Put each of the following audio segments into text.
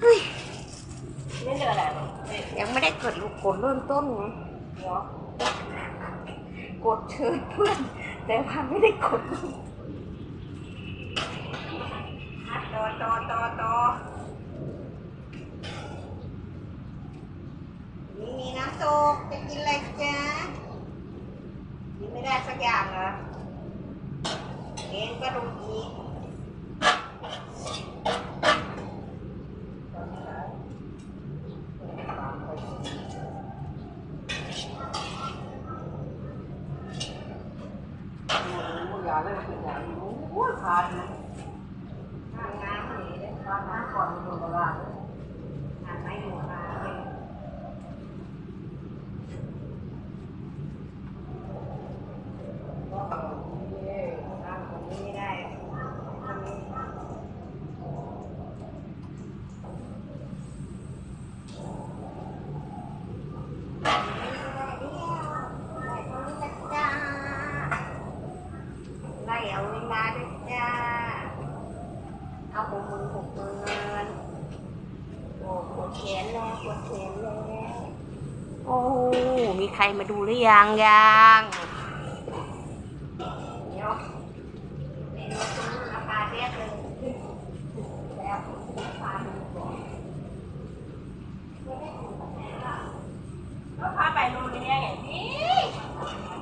เฮ้ยนี่จะอะไรหรอยังไม่ได้กดลูกกดเริ่มต้นไงเนาะกดเชิญเพื่อน แต่ว่าไม่ได้กดต่อต่อต่อต่อนี่มีน้ำตกจะกินอะไรจ๊ะกินไม่ได้สักอย่างเหรอเอ็นก็ดูอีก มึงอย่าเล่นงอย่างนี้โอ้ยขาดนะทำงานมันนี่เลยขาดน้ำก่อนมึงก็ว่าทำไม่หมดมาเลยทำตรงนี้ไม่ได้ทำนี้ไล่เอาเวลาด้วยจ้า เอาหกหมื่นหกหมื่นโอ้ปวดแขนแล้วปวดแขนแล้วโอ้ มีใครมาดูหรือยังยังเดี๋ยวเมนูซื้อราคาเรียกเลยแล้วราคาดูก่อนไม่ได้ถูกกับแม่ละ ก็พาไปโรงเรียนไงพี่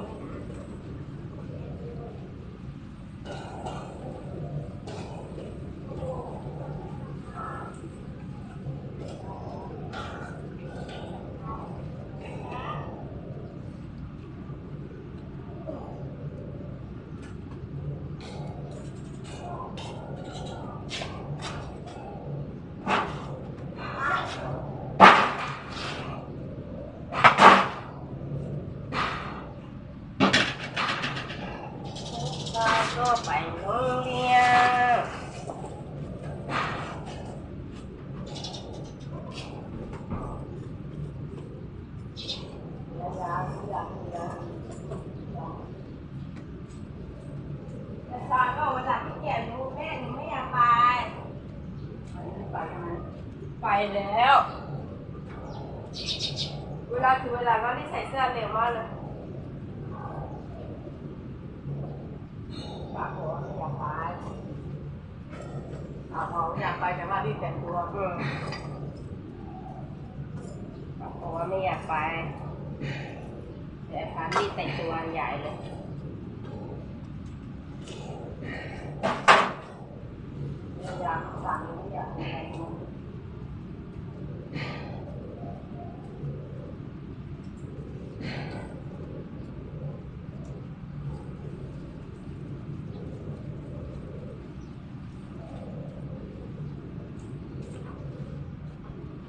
เรา ก็ไปโรงเรียนยาวๆอยากเหลือแต่ตอนก็เวลาที่แก่รู้แม่หนูไม่อยากไป ไปแล้ว เวลาคือเวลาก็ได้ใส่เสื้อเร็วมากเลย ปากหัวไม่อยากไปเอาเขาอยากไปแต่ว่ารีบแต่งตัวอืมบอกว่าไม่อยากไปแต่พารีบแต่งตัวใหญ่เลยอยากสั่งไม่อยากอะไร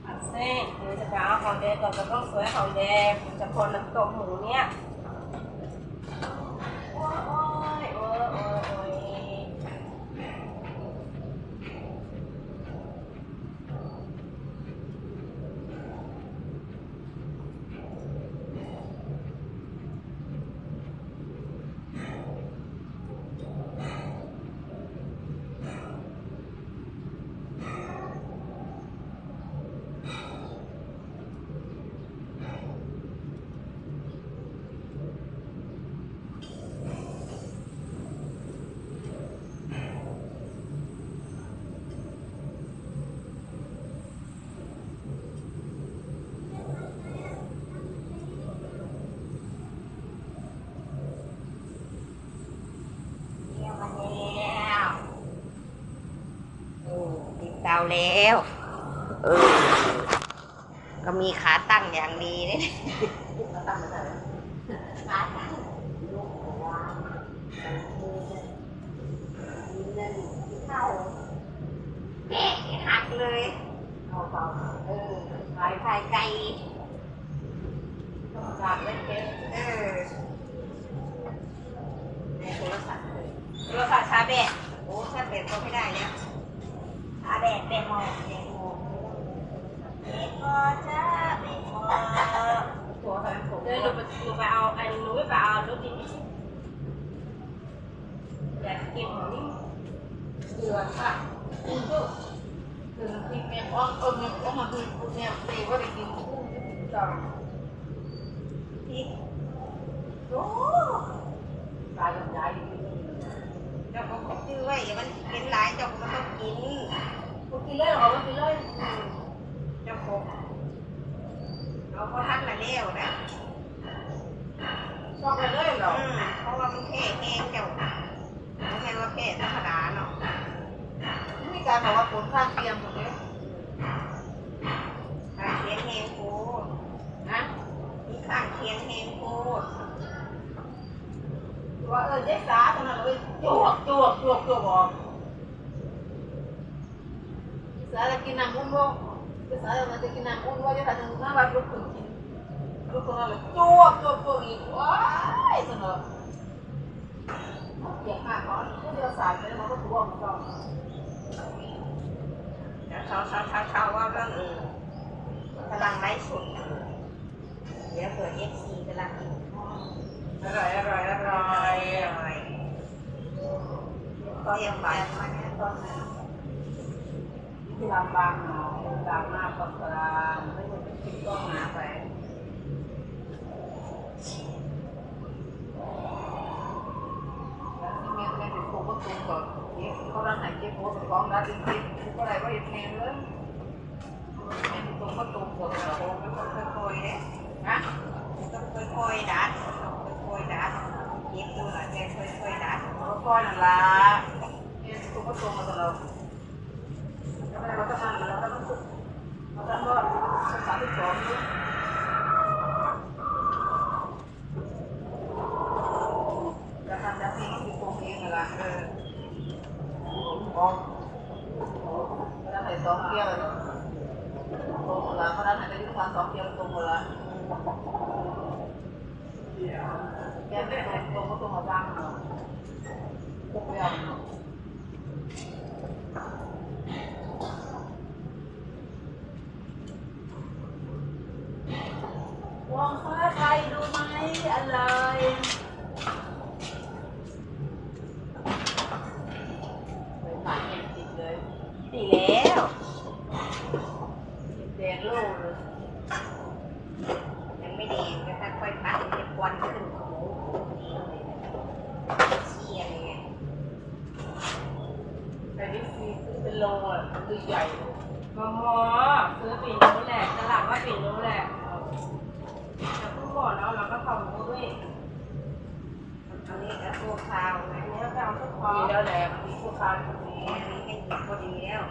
อันเซ่หนูจะไปเอาของ แดงก่อนจะต้องสวยหอมแดงจะคนน้ำตกหมูเนี่ยโอ้ยโอ้ยโอ้ยโอ้ยโอ้ยเที่ยวมาแล้วโอ้ติดเตา แล้ว เออ ก็มีขาตั้งอย่างดีเลยมาตั้งมาได้แล้วขาตั้งลูกวางมือยืนเดินเข้าเอ๊ะหักเลยเอาเปล่ายภายไกลต้องจากเล่เกมเออในโทรศัพท์เลยโทรศัพท์ชาร์จแบตโอ้ถ้าเบ็ดก็ไม่ได้เนผมเดี๋ย วหนูไปหนูไปเอาไอ้หนูไปเอารถดินอยากเก็บข แล้วนะชอบไปเลยเหรออืมเพราะว่ามันแค่แห้งเจ้าไม่ใช่ว่าแค่ธรรมดาเนาะมีการบอกว่าผลข้างเคียงตรงนี้ข้างเคียงแห้งโคตรนะมีข้างเคียงแห้งโคตรว่าเออเจ๊สาตอนนั้นเลยจวกจวกจวกจวกบอกเจ๊สาจะกินน้ำอุ่นบ่เจ๊สาจะกินน้ำอุ่นบ่เจ๊สาจะนั่งรับลูกขึ้นกิน ลูกคนนั้นเลยจวกจวกจวกอีกว้ายสนุกเกี่ยงมากเขาผู้เดียวสายไปแล้วมันก็ถือว่ามันก็เดี๋ยวเช้าเช้าเช้าเช้าว่าเรื่องอื่นกำลังไลฟ์สดอยู่เดี๋ยวเปิดเอฟซีกำลังกินข้าวอร่อยอร่อยอร่อยอร่อยก็ยังไปมาเนี่ยตอนนั้ที่ลำบางหน่อยลำมากกว่ากลางไม่ควรจะกินก็หาไป แล้วที่แม่แม่เป็นโคก็ตรงก่อนนี่เขาร้านไหนเจ๊โคเป็นของร้านจริงๆก็อะไรก็เห็นแพงเลยแม่เป็นตรงก็ตรงก่อนเหรอมันต้องค่อยๆเนี่ยนะมันต้องค่อยๆดัดต้องค่อยๆดัดเย็บดูหน่อยแกค่อยๆดัดเราก็ก้อยนั่นละแม่เป็นตรงก็ตรงมาตลอดแล้วเราก็ทำเราก็ต้องฝึกเราก็รอดสามที่สองนี่ จะทำจะทิ้งอยู่ตรงเองเหรอเออมองแล้วไหนสองเที่ยวเลยตรงเหรอเพราะนั้นไหนจะยุ่งทางสองเที่ยวตรงเหรอแกไม่ตรงตรงก็ตรงมาบ้างเนาะตรงเดียวเนาะวางฟ้าไทยดูไหมอะไร ไปผ่านเห็นติดเลย ดีแล้ว แดงโล่เลย ยังไม่ดีก็ค่อยๆพัดจะควันขึ้นโอ้โหดีเลยเชียร์เลยไง แต่นี่ โลอะคือใหญ่มอมอซื้อปีนู้นแหละตลาดว่าปีนู้นแหละแต่เพิ่งบอกแล้วเราก็ทำด้วยอันนี้ก็ตัวคาวอันนี้เราไปเอาทุกคอมีแล้วแหละมันมีผู้ค้าตรงนี้อันนี้ให้หยิบพอดีแล้ว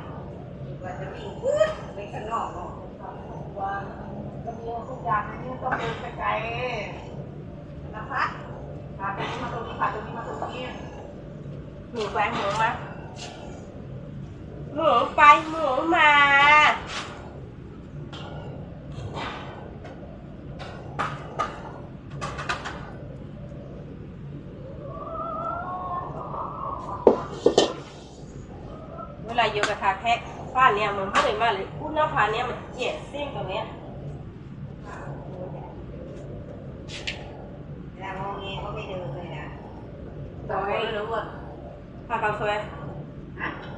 กว่าจะวิ่งวืดไปข้างนอกเนาะว่าก็มีทุกอย่างนี่ต้องเดินไปไกลนะคะผ่าตรงนี้มาตรงนี้ผ่าตรงนี้มาตรงนี้หมูไปหมูม หมูไปหมูมาเวลาโยกระทาแค่ฝ้าเนี่ยมันเพิ่งมาเลยอุ้นหน้าผาเนี่ยมันเจ็บซิ่งตรงเนี้ยเวลามองเงี้ยก็ไม่เดินเลยนะแต่ไม่รู้ว่าพาเขาสวยอะเ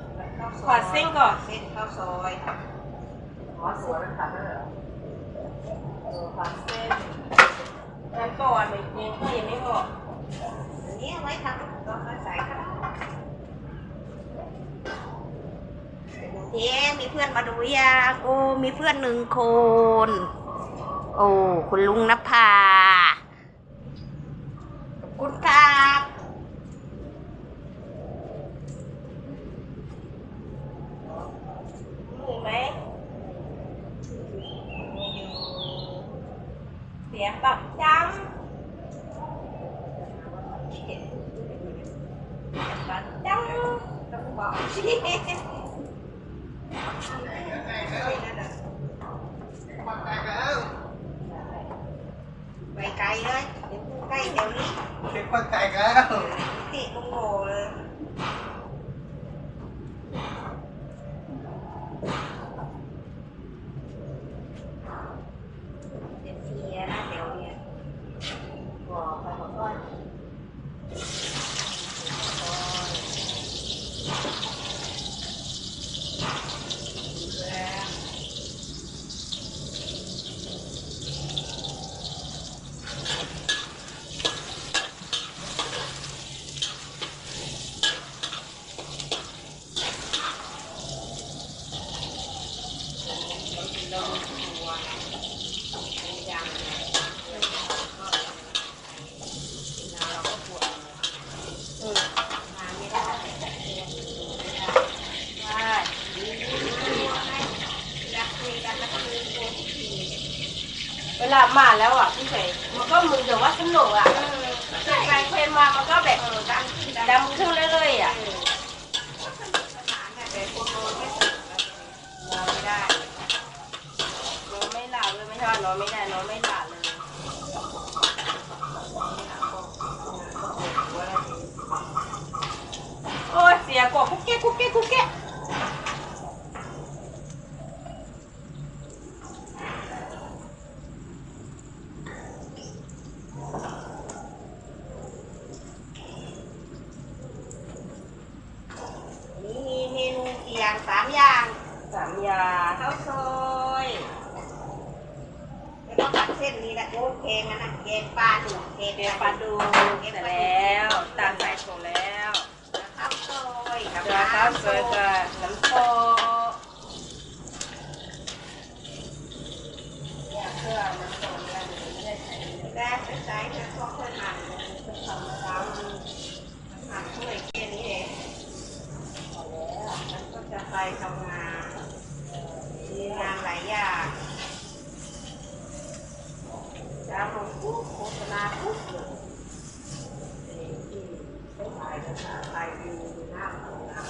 ข้าซขอยเส้นก่อนเส้นข้าวซอยอ๋อสวยมันขาดแล้วเหรอเออผ่านเส้นแล้วก่อนมันยังก็ยังไม่บออันนี้เอาไว้ทำก็มาใส่ครับเจ๊มีเพื่อนมาดูยังโอ้มีเพื่อนหนึ่งคน โอ้ คุณลุงนภาขอบคุณครับ เหนื่อยไหม เสียงแบบจังแบบจัง ต้องบอกสิไปไกลเลยเดี๋ยวใกล้เดี๋ยวนี้ เช็คคนไก่แล้ว ติโมโหเลยเดี๋ยวเสียนะเดี๋ยวเนี่ย บอกไปบอกว่า เราดูตัวไงเป็นยางไงเรื่องของก็เวลาเราก็ปวดเออ มาไม่ได้แต่เรียนอยู่ไม่ได้ ใช่ อยากคุยกันแล้วก็คุยโทรที เวลามาแล้วอะพี่เสกมันก็มึงเดี๋ยวว่าสนุกอะเคยไปเคยมามันก็แบบ เออดังขึ้นดัง ดำขึ้นเรื่อยๆอะ สนานเนี่ยแต่คนโดนไม่สุดนอนไม่ได้ นอนไม่หลับเลยไม่ใช่ว่านอนไม่ได้นอนไม่หลับเลย โอ้ยเสียกว่าคุกเก๊กคุกเก๊กคุกเก๊ก นี่มีเมนูกี่อย่าง สามอย่างสามยาข้าวซอยแล้วก็ผัดเส้นนี่แหละโอ้แกงอันนะแกงปลาดุกแกงเบียร์ปลาดูเสร็จแล้วตามใส่ถุงแล้วข้าวซอยกับเจอข้าวสวยกับน้ำโตเนี่ยเพื่อน้ำโตเนี่ยหนูไม่ได้ใช้แรกไปใช้เพื่อพวกเพื่อนหั่นเป็นทำแล้วหั่นถ้วยแค่นี้เองพอแล้วมันก็ จะไปทำงานมีงานหลายอย่างจะลงปุ๊บโฆษณาปุ๊บเลยที่ต้องถ่ายภาษาไทยดูหน้าของหน้า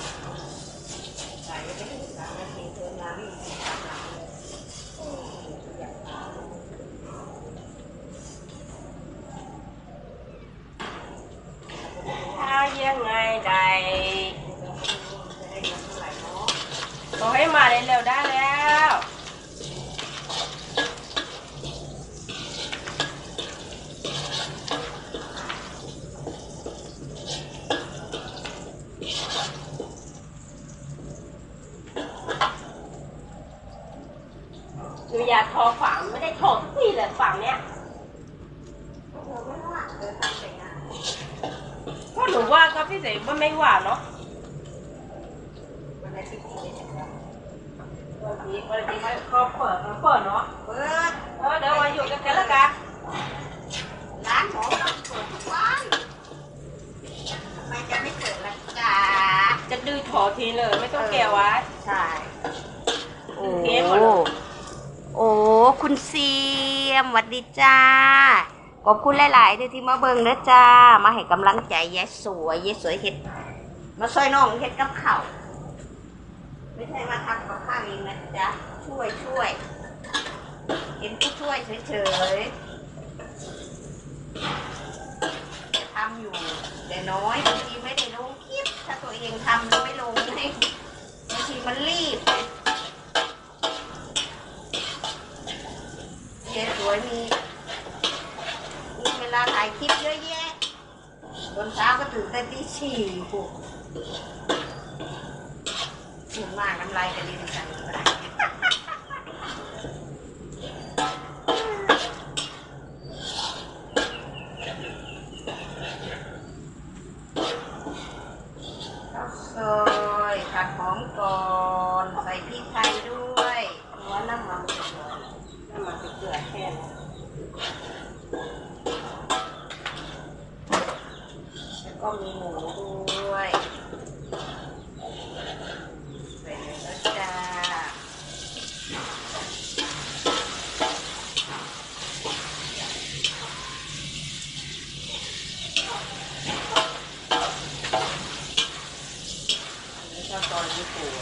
ถ่ายไม่ได้ถึงสามนาทีเธองานนี่ทำหนังเลยโอ้ยอยากทำ ถ้ายังไงได้บอก ให้มาเร็วๆได้แล้วหนูอยากทอฝังไม่ได้ทอทุกทีเลยฝังเนี้ยก็หนูว่าก็พี่เสกว่าไม่หวานเนาะวันนี้ วันนี้ไม่ก็เปิดเปิดเนาะเปิดเออเดี๋ยวมาอยู่กันกันละกันร้านหมอต้องเปิดทุกวันทำไมจะไม่เปิดล่ะจ๊ะจะดื้อถอทีเลยไม่ต้องแก่ไว้ใช่โอ้เทปหมดเลยโอ้คุณเสียมหวัดดีจ้าขอบคุณหลาย ๆ ที่ที่มาเบิ่งนะจ้า มาให้กำลังใจยายสวยยายสวยเฮ็ด มาช่วยน้องเฮ็ดกับข้าว ไม่ใช่มาทำกับข้าวเองนะจ๊ะ ช่วยช่วย เห็นผู้ช่วยเฉยๆทำอยู่ แต่น้อยบางทีไม่ได้ลงคลิปถ้าตัวเองทำแล้วไม่ลงให้บางทีมันรีบเจ๊สวยมีมีเวลาถ่ายคลิปเยอะแยะตอนเช้าก็ตื่นแต่ตีสี่ปุ๊บ ถึงมากน้ำลายกระเด็นใส่ไป ข้าวซอยผัดหอมก่อน ใส่พริกไทยด้วยหัวน้ำมันก่อน น้ำมันเกลือแค่นั้น แล้วก็มีหมูด้วยใส่เลยนะจ้าอันนี้ข้าวซอยญี่ปุ่น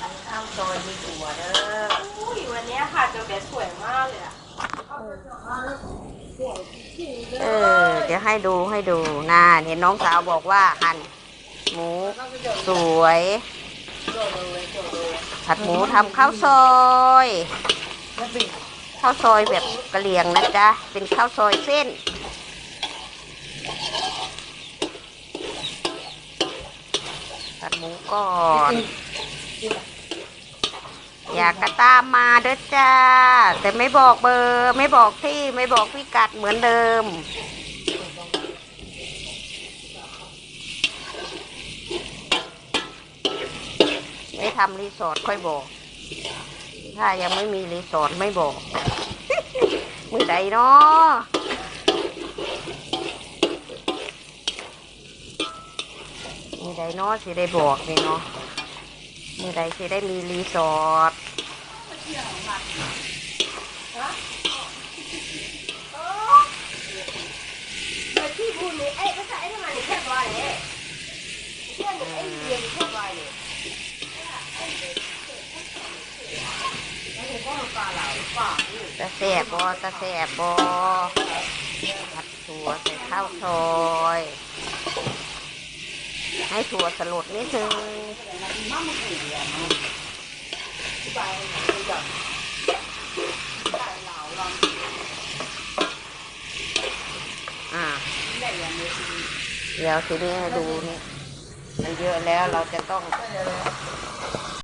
อันข้าวซอยมีถั่วเด้อ อุ้ยวันนี้ค่ะจะแบบสวยมากเลยอะ เออ เดี๋ยวให้ดูให้ดู น้องสาวบอกว่าหั่นหมูสวย ผัดหมูทำข้าวซอยข้าวซอยแบบกระเหรี่ยงนะจ๊ะ เป็นข้าวซอยเส้น ผัดหมูก่อน อยากกระตามมาเด้อจ้า แต่ไม่บอกเบอร์ ไม่บอกที่ไม่บอกพิกัดเหมือนเดิม ไม่ทำรีสอร์ทค่อยบอก ถ้ายังไม่มีรีสอร์ทไม่บอก มือใดเนาะมือใดเนาะสิได้บอกเลยเนาะมือใดสิได้มีรีสอร์ท มาที่พูดนี่เอ้ยภาษาไอ้ทำไมนี่แค่บอยเลยเพื่อนไอ้เรียนแค่บอยเลยแล้วเดี๋ยวก็มาปลาเหล่าปลานี่ ตะแสบบอตะแสบบอผัดถั่วใส่ข้าวซอย ให้ถั่วสลดนิดนึงเดี๋ยวทีนี้ดูนี่มันเยอะแล้วเราจะต้องเ